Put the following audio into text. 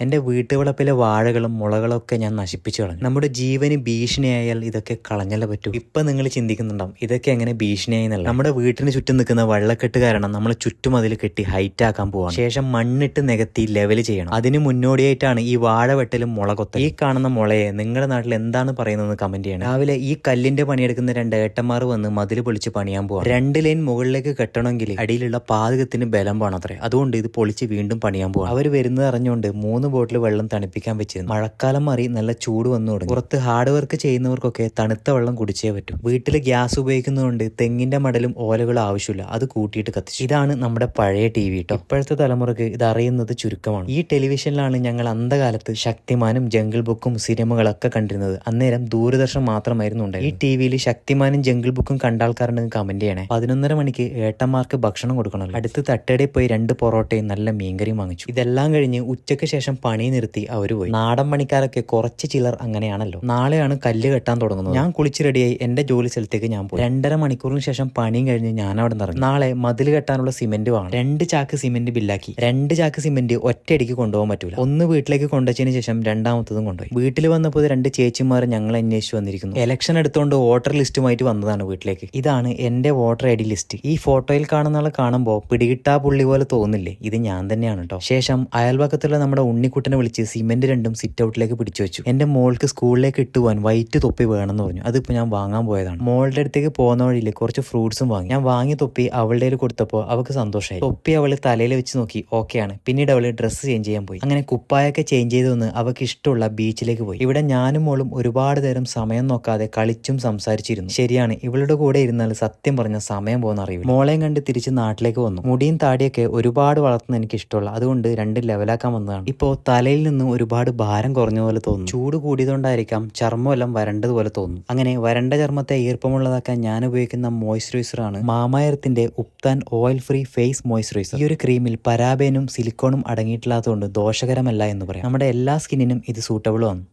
എന്റെ വീട്ടുവളപ്പിലെ വാഴകളും മുളകളൊക്കെ ഞാൻ നശിപ്പിച്ചു കളഞ്ഞു. നമ്മുടെ ജീവന് ഭീഷണിയായാൽ ഇതൊക്കെ കളഞ്ഞല്ലേ പറ്റൂ. ഇപ്പം നിങ്ങൾ ചിന്തിക്കുന്നുണ്ടാവും ഇതൊക്കെ എങ്ങനെ ഭീഷണിയായി എന്നല്ല. നമ്മുടെ വീട്ടിന് ചുറ്റും നിൽക്കുന്ന വെള്ളക്കെട്ട് കാരണം നമ്മൾ ചുറ്റും അതിൽ കെട്ടി ഹൈറ്റ് ആക്കാൻ പോവാണ്. ശേഷം മണ്ണിട്ട് നികത്തി ലെവൽ ചെയ്യണം. അതിന് മുന്നോടിയായിട്ടാണ് ഈ വാഴ വെട്ടലും മുളകൊത്ത ഈ കാണുന്ന മുളയെ നിങ്ങളുടെ നാട്ടിൽ എന്താണ് പറയുന്നതെന്ന് കമന്റ് ചെയ്യണം. രാവിലെ ഈ കല്ലിന്റെ പണിയെടുക്കുന്ന രണ്ട് ഏട്ടന്മാർ വന്ന് മതിൽ പൊളിച്ച് പണിയാൻ പോവാണ്. രണ്ട് ലൈൻ മുകളിലേക്ക് കെട്ടണമെങ്കിൽ അടിയിലുള്ള പാതകത്തിന് ബലം വേണം അത്രേ. അതുകൊണ്ട് ഇത് പൊളിച്ച് വീണ്ടും പണിയാൻ പോവാണ്. അവർ വരുന്നത് അറിഞ്ഞുകൊണ്ട് മൂന്ന് ബോട്ടിൽ വെള്ളം തണുപ്പിക്കാൻ വെച്ചിരുന്നു. മഴക്കാലം മാറി നല്ല ചൂട് വന്നു തുടങ്ങി. പുറത്ത് ഹാർഡ് വർക്ക് ചെയ്യുന്നവർക്കൊക്കെ തണുത്ത വെള്ളം കുടിച്ചേ പറ്റും. വീട്ടിൽ ഗ്യാസ് ഉപയോഗിക്കുന്നതുകൊണ്ട് തെങ്ങിന്റെ മടലും ഓലകളും ആവശ്യമില്ല. അത് കൂട്ടിയിട്ട് കത്തിച്ചു. ഇതാണ് നമ്മുടെ പഴയ ടി വി കേട്ടോ ഇപ്പോഴത്തെ തലമുറയ്ക്ക് ഇത് അറിയുന്നത് ചുരുക്കമാണ്. ഈ ടെലിവിഷനിലാണ് ഞങ്ങൾ അന്ധകാലത്ത് ശക്തിമാനും ജംഗിൾ ബുക്കും സിനിമകളൊക്കെ കണ്ടിരുന്നത്. അന്നേരം ദൂരദർശൻ മാത്രമായിരുന്നു ഉണ്ടായത് ഈ ടി വിയിൽ ശക്തിമാനും ജംഗിൾ ബുക്കും കണ്ട ആൾക്കാരുണ്ടെങ്കിൽ കമന്റ് ചെയ്യണേ. പതിനൊന്നര മണിക്ക് ഏട്ടന്മാർക്ക് ഭക്ഷണം കൊടുക്കണമല്ലോ. അടുത്ത് തട്ടടി പോയി രണ്ട് പൊറോട്ടയും നല്ല മീൻകറിയും വാങ്ങിച്ചു. ഇതെല്ലാം കഴിഞ്ഞ് ഉച്ചയ്ക്ക് ശേഷം പണി നിർത്തി അവർ പോയി. നാടൻ പണിക്കാരൊക്കെ കുറച്ച് ചിലർ അങ്ങനെയാണല്ലോ. നാളെയാണ് കല്ല് കെട്ടാൻ തുടങ്ങുന്നത്. ഞാൻ കുളിച്ച് റെഡിയായി എന്റെ ജോലി സ്ഥലത്തേക്ക് ഞാൻ പോയി. രണ്ടര മണിക്കൂറിന് ശേഷം പണിയും കഴിഞ്ഞ് ഞാൻ അവിടെ നിറഞ്ഞു നാളെ മതിൽ കെട്ടാനുള്ള സിമെന്റ് വാങ്ങണം. രണ്ട് ചാക്ക് സിമെന്റ് ബില്ലാക്കി. രണ്ട് ചാക്ക് സിമെന്റ് ഒറ്റയടിക്ക് കൊണ്ടുപോകാൻ പറ്റൂല. ഒന്ന് വീട്ടിലേക്ക് കൊണ്ടുവച്ചതിന് ശേഷം രണ്ടാമത്തതും കൊണ്ടുപോയി. വീട്ടിൽ വന്നപ്പോൾ രണ്ട് ചേച്ചിമാർ ഞങ്ങൾ അന്വേഷിച്ചു വന്നിരിക്കുന്നു. ഇലക്ഷൻ എടുത്തുകൊണ്ട് വോട്ടർ ലിസ്റ്റുമായിട്ട് വന്നതാണ് വീട്ടിലേക്ക്. ഇതാണ് എന്റെ വോട്ടർ ഐ ഡി ലിസ്റ്റ് ഈ ഫോട്ടോയിൽ കാണുന്ന ആളെ കാണുമ്പോൾ പിടികിട്ടാ പുള്ളി പോലെ തോന്നില്ലേ? ഇത് ഞാൻ തന്നെയാണ് കേട്ടോ ശേഷം അയൽവക്കത്തുള്ള നമ്മുടെ ഉണ്ണിക്കുട്ടനെ വിളിച്ച് സിമെന്റ് രണ്ടും സിറ്റ് ഔട്ടിലേക്ക് പിടിച്ചു വെച്ചു. എന്റെ മോൾക്ക് സ്കൂളിലേക്ക് ഇട്ടുപോകാൻ വൈറ്റ് തൊപ്പി വേണമെന്ന് പറഞ്ഞു. അതിപ്പോ ഞാൻ വാങ്ങാൻ പോയതാണ്. മോളുടെ അടുത്തേക്ക് പോകുന്ന വഴിയിൽ കുറച്ച് ഫ്രൂട്ട്സും വാങ്ങി. ഞാൻ വാങ്ങി തൊപ്പി അവളുടെ കയ്യിൽ കൊടുത്തപ്പോൾ അവൾക്ക് സന്തോഷമായി തൊപ്പി അവൾ തലയിൽ വെച്ച് നോക്കി. ഓക്കെയാണ് പിന്നീട് അവൾ ഡ്രസ്സ് ചേഞ്ച് ചെയ്യാൻ പോയി. അങ്ങനെ കുപ്പായൊക്കെ ചേഞ്ച് ചെയ്ത് വന്ന് അവൾക്ക് ഇഷ്ടമുള്ള ബീച്ചിലേക്ക് പോയി. ഇവിടെ ഞാനും മോളും ഒരുപാട് നേരം സമയം നോക്കാതെ കളിച്ചും സംസാരിച്ചിരുന്നു. ശരിയാണ്. ഇവളുടെ കൂടെ ഇരുന്നാൽ സത്യം പറഞ്ഞ സമയം പോകുന്ന അറിയില്ല മോളെയും കണ്ട് തിരിച്ച് നാട്ടിലേക്ക് വന്നു. മുടിയും താടിയൊക്കെ ഒരുപാട് വളർത്തുന്ന എനിക്ക് ഇഷ്ടമുള്ള അതുകൊണ്ട് രണ്ട് ലെവലാക്കാൻ വന്നതാണ്. ഇപ്പോൾ തലയിൽ നിന്ന് ഒരുപാട് ഭാരം കുറഞ്ഞ പോലെ തോന്നും ചൂട് കൂടിയതുകൊണ്ടായിരിക്കാം ചർമ്മമെല്ലാം വരണ്ടതുപോലെ തോന്നും അങ്ങനെ വരണ്ട ചർമ്മത്തെ ഈർപ്പമുള്ളതാക്കാൻ ഞാൻ ഉപയോഗിക്കുന്ന മോയ്സ്ചറൈസർ ആണ് മാമായർത്തിന്റെ Ubtan oil free face moisturiser ഈ ഒരു ക്രീമിൽ പരാബേനും സിലിക്കോണും അടങ്ങിയിട്ടില്ലാത്തതുകൊണ്ട് ദോഷകരമല്ല എന്ന് പറയാം. നമ്മുടെ എല്ലാ സ്കിന്നിനും ഇത് സൂട്ടബിളും ആണ്.